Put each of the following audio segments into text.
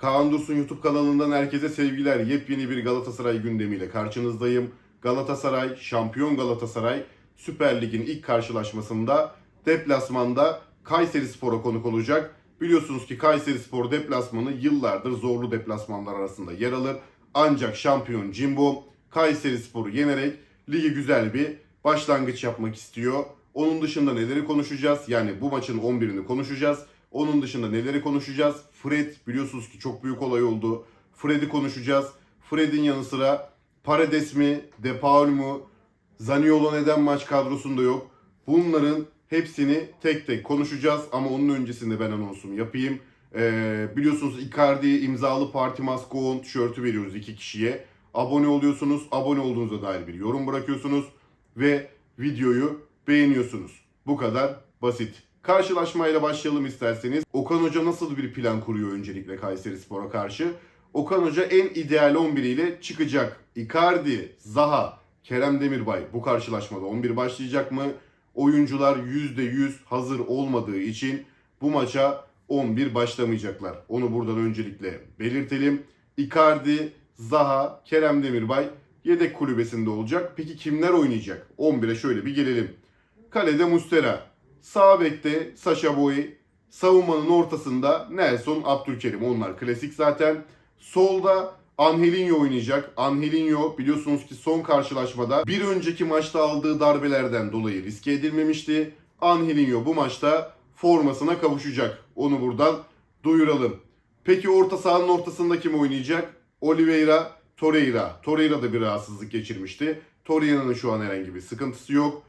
Kaan Dursun YouTube kanalından herkese sevgiler. Yepyeni bir Galatasaray gündemiyle karşınızdayım. Galatasaray, şampiyon Galatasaray Süper Lig'in ilk karşılaşmasında deplasmanda Kayseri Spor'a konuk olacak. Biliyorsunuz ki Kayseri Spor deplasmanı yıllardır zorlu deplasmanlar arasında yer alır. Ancak şampiyon Jimbo Kayseri Spor'u yenerek ligi güzel bir başlangıç yapmak istiyor. Onun dışında neleri konuşacağız? Yani bu maçın 11'ini konuşacağız. Onun dışında neleri konuşacağız? Fred biliyorsunuz ki çok büyük olay oldu. Fred'i konuşacağız. Fred'in yanı sıra Paredes mi, De Paul mu, Zaniolo neden maç kadrosunda yok? Bunların hepsini tek tek konuşacağız ama onun öncesinde ben anonsumu yapayım. Ee, biliyorsunuz Icardi imzalı Parti Maskon tişörtü veriyoruz iki kişiye. Abone oluyorsunuz. Abone olduğunuza dair bir yorum bırakıyorsunuz ve videoyu beğeniyorsunuz. Bu kadar basit. Karşılaşmayla başlayalım isterseniz. Okan Hoca nasıl bir plan kuruyor öncelikle Kayseri Spor'a karşı? Okan Hoca en ideal 11 ile çıkacak. Icardi, Zaha, Kerem Demirbay bu karşılaşmada 11 başlayacak mı? Oyuncular %100 hazır olmadığı için bu maça 11 başlamayacaklar. Onu buradan öncelikle belirtelim. Icardi, Zaha, Kerem Demirbay yedek kulübesinde olacak. Peki kimler oynayacak? 11'e şöyle bir gelelim. Kalede Mustera, sağ bekte Sasha Boy, savunmanın ortasında Nelson Abdülkerim. Onlar klasik zaten. Solda Angelinho oynayacak. Angelinho biliyorsunuz ki son karşılaşmada bir önceki maçta aldığı darbelerden dolayı riske edilmemişti. Angelinho bu maçta formasına kavuşacak. Onu buradan duyuralım. Peki orta sahanın ortasında kim oynayacak? Oliveira, Torreira. Torreira da bir rahatsızlık geçirmişti. Torreira'nın şu an herhangi bir sıkıntısı yok.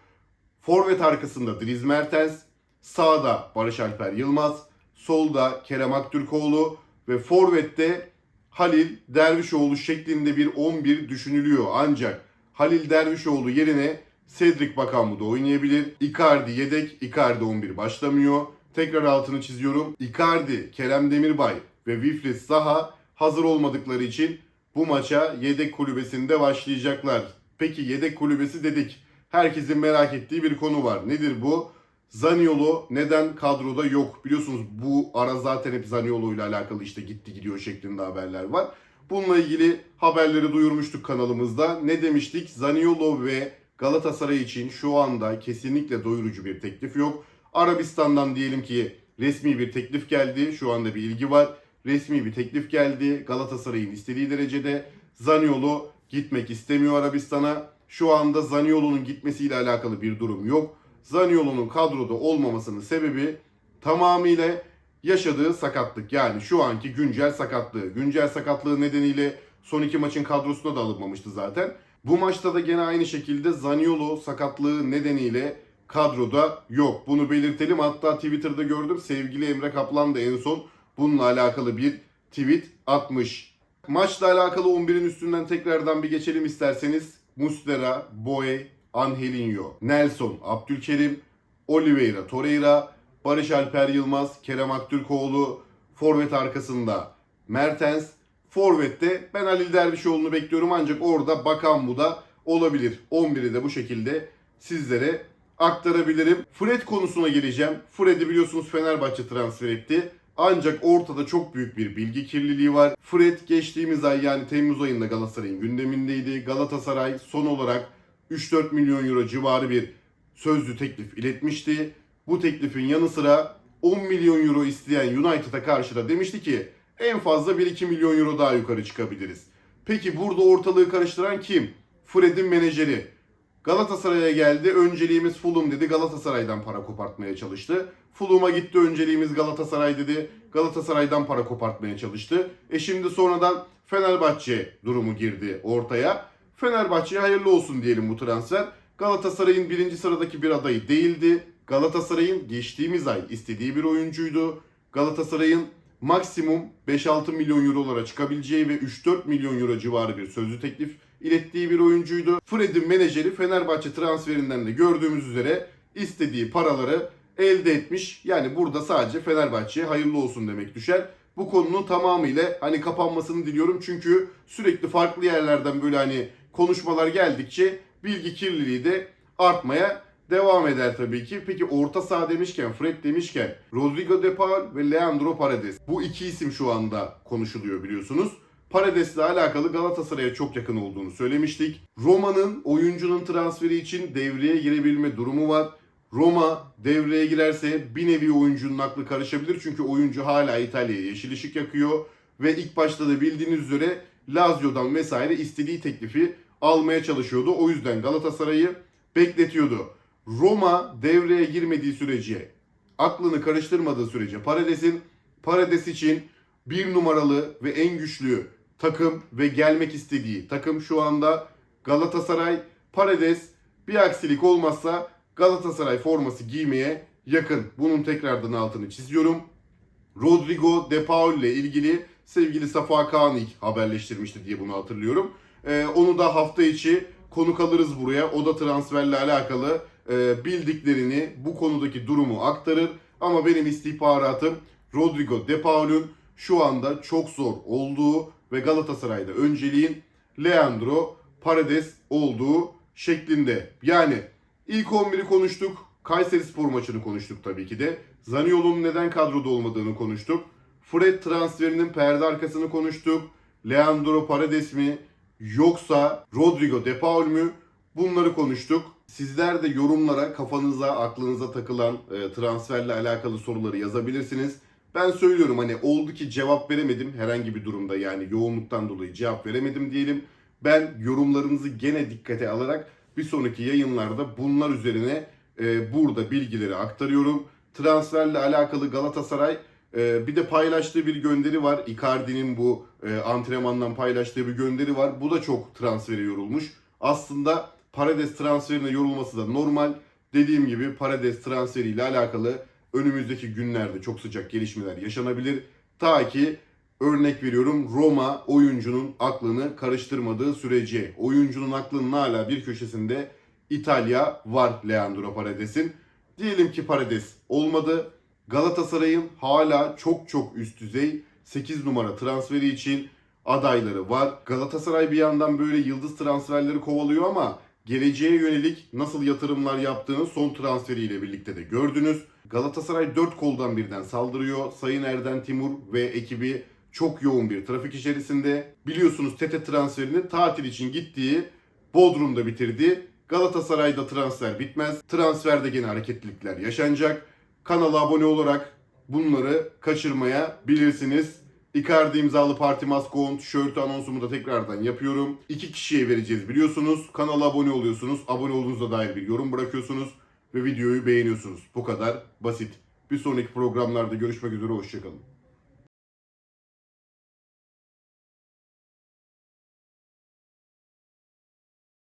Forvet arkasında Dries Mertens, sağda Barış Alper Yılmaz, solda Kerem Aktürkoğlu ve forvette Halil Dervişoğlu şeklinde bir 11 düşünülüyor. Ancak Halil Dervişoğlu yerine Cedric Bakambu da oynayabilir. Icardi yedek, Icardi 11 başlamıyor. Tekrar altını çiziyorum. Icardi, Kerem Demirbay ve Wilfried Zaha hazır olmadıkları için bu maça yedek kulübesinde başlayacaklar. Peki yedek kulübesi dedik. Herkesin merak ettiği bir konu var. Nedir bu? Zaniolo neden kadroda yok? Biliyorsunuz bu ara zaten hep Zaniolo ile alakalı işte gitti gidiyor şeklinde haberler var. Bununla ilgili haberleri duyurmuştuk kanalımızda. Ne demiştik? Zaniolo ve Galatasaray için şu anda kesinlikle doyurucu bir teklif yok. Arabistan'dan diyelim ki resmi bir teklif geldi. Şu anda bir ilgi var. Resmi bir teklif geldi. Galatasaray'ın istediği derecede Zaniolo gitmek istemiyor Arabistan'a. Şu anda Zaniolo'nun gitmesiyle alakalı bir durum yok. Zaniolo'nun kadroda olmamasının sebebi tamamıyla yaşadığı sakatlık. Yani şu anki güncel sakatlığı. Güncel sakatlığı nedeniyle son iki maçın kadrosuna da alınmamıştı zaten. Bu maçta da gene aynı şekilde Zaniolo sakatlığı nedeniyle kadroda yok. Bunu belirtelim. Hatta Twitter'da gördüm. Sevgili Emre Kaplan da en son bununla alakalı bir tweet atmış. Maçla alakalı 11'in üstünden tekrardan bir geçelim isterseniz. Mustera, Boye, Angelinho, Nelson, Abdülkerim, Oliveira, Torreira, Barış Alper Yılmaz, Kerem Aktürkoğlu, forvet arkasında Mertens, forvette ben Halil Dervişoğlu'nu bekliyorum ancak orada Bakan bu da olabilir. 11'i de bu şekilde sizlere aktarabilirim. Fred konusuna geleceğim. Fred'i biliyorsunuz Fenerbahçe transfer etti. Ancak ortada çok büyük bir bilgi kirliliği var. Fred geçtiğimiz ay yani Temmuz ayında Galatasaray'ın gündemindeydi. Galatasaray son olarak 3-4 milyon euro civarı bir sözlü teklif iletmişti. Bu teklifin yanı sıra 10 milyon euro isteyen United'a karşı da demişti ki en fazla 1-2 milyon euro daha yukarı çıkabiliriz. Peki burada ortalığı karıştıran kim? Fred'in menajeri. Galatasaray'a geldi. Önceliğimiz Fulham dedi. Galatasaray'dan para kopartmaya çalıştı. Fulham'a gitti. Önceliğimiz Galatasaray dedi. Galatasaray'dan para kopartmaya çalıştı. E şimdi sonradan Fenerbahçe durumu girdi ortaya. Fenerbahçe'ye hayırlı olsun diyelim bu transfer. Galatasaray'ın birinci sıradaki bir adayı değildi. Galatasaray'ın geçtiğimiz ay istediği bir oyuncuydu. Galatasaray'ın maksimum 5-6 milyon eurolara çıkabileceği ve 3-4 milyon euro civarı bir sözlü teklif ilettiği bir oyuncuydu. Fred'in menajeri Fenerbahçe transferinden de gördüğümüz üzere istediği paraları elde etmiş. Yani burada sadece Fenerbahçe'ye hayırlı olsun demek düşer. Bu konunun tamamıyla hani kapanmasını diliyorum. Çünkü sürekli farklı yerlerden böyle hani konuşmalar geldikçe bilgi kirliliği de artmaya devam eder tabii ki. Peki orta saha demişken, Fred demişken Rodrigo De Paul ve Leandro Paredes. Bu iki isim şu anda konuşuluyor biliyorsunuz. Paredes'le alakalı Galatasaray'a çok yakın olduğunu söylemiştik. Roma'nın oyuncunun transferi için devreye girebilme durumu var. Roma devreye girerse bir nevi oyuncunun aklı karışabilir. Çünkü oyuncu hala İtalya'ya yeşil ışık yakıyor. Ve ilk başta da bildiğiniz üzere Lazio'dan vesaire istediği teklifi almaya çalışıyordu. O yüzden Galatasaray'ı bekletiyordu. Roma devreye girmediği sürece, aklını karıştırmadığı sürece Paredes'in Paredes için bir numaralı ve en güçlü takım ve gelmek istediği takım şu anda Galatasaray. Paredes bir aksilik olmazsa Galatasaray forması giymeye yakın. Bunun tekrardan altını çiziyorum. Rodrigo De Paul ile ilgili sevgili Safa Kaan ilk haberleştirmişti diye bunu hatırlıyorum. Ee, onu da hafta içi konuk alırız buraya. O da transferle alakalı e, bildiklerini, bu konudaki durumu aktarır. Ama benim istihbaratım Rodrigo De Paul'un şu anda çok zor olduğu ve Galatasaray'da önceliğin Leandro Paredes olduğu şeklinde. Yani ilk 11'i konuştuk. Kayseri Spor maçını konuştuk tabii ki de. Zaniolo'nun neden kadroda olmadığını konuştuk. Fred transferinin perde arkasını konuştuk. Leandro Paredes mi yoksa Rodrigo De Paul mü? Bunları konuştuk. Sizler de yorumlara kafanıza, aklınıza takılan e, transferle alakalı soruları yazabilirsiniz. Ben söylüyorum hani oldu ki cevap veremedim herhangi bir durumda yani yoğunluktan dolayı cevap veremedim diyelim. Ben yorumlarınızı gene dikkate alarak bir sonraki yayınlarda bunlar üzerine e, burada bilgileri aktarıyorum. Transferle alakalı Galatasaray e, bir de paylaştığı bir gönderi var. Icardi'nin bu e, antrenmandan paylaştığı bir gönderi var. Bu da çok transfere yorulmuş. Aslında Paredes transferine yorulması da normal. Dediğim gibi Paredes transferiyle alakalı önümüzdeki günlerde çok sıcak gelişmeler yaşanabilir. Ta ki örnek veriyorum Roma oyuncunun aklını karıştırmadığı sürece oyuncunun aklının hala bir köşesinde İtalya var Leandro Paredes'in. Diyelim ki Paredes olmadı. Galatasaray'ın hala çok çok üst düzey 8 numara transferi için adayları var. Galatasaray bir yandan böyle yıldız transferleri kovalıyor ama geleceğe yönelik nasıl yatırımlar yaptığını son transferiyle birlikte de gördünüz. Galatasaray 4 koldan birden saldırıyor. Sayın Erden Timur ve ekibi çok yoğun bir trafik içerisinde. Biliyorsunuz Tete transferini tatil için gittiği Bodrum'da bitirdi. Galatasaray'da transfer bitmez. Transferde gene hareketlilikler yaşanacak. Kanala abone olarak bunları kaçırmaya bilirsiniz. Icardi imzalı parti maskon tişörtü anonsumu da tekrardan yapıyorum. İki kişiye vereceğiz biliyorsunuz. Kanala abone oluyorsunuz. Abone olduğunuzda dair bir yorum bırakıyorsunuz. Ve videoyu beğeniyorsunuz. Bu kadar basit. Bir sonraki programlarda görüşmek üzere. Hoşçakalın.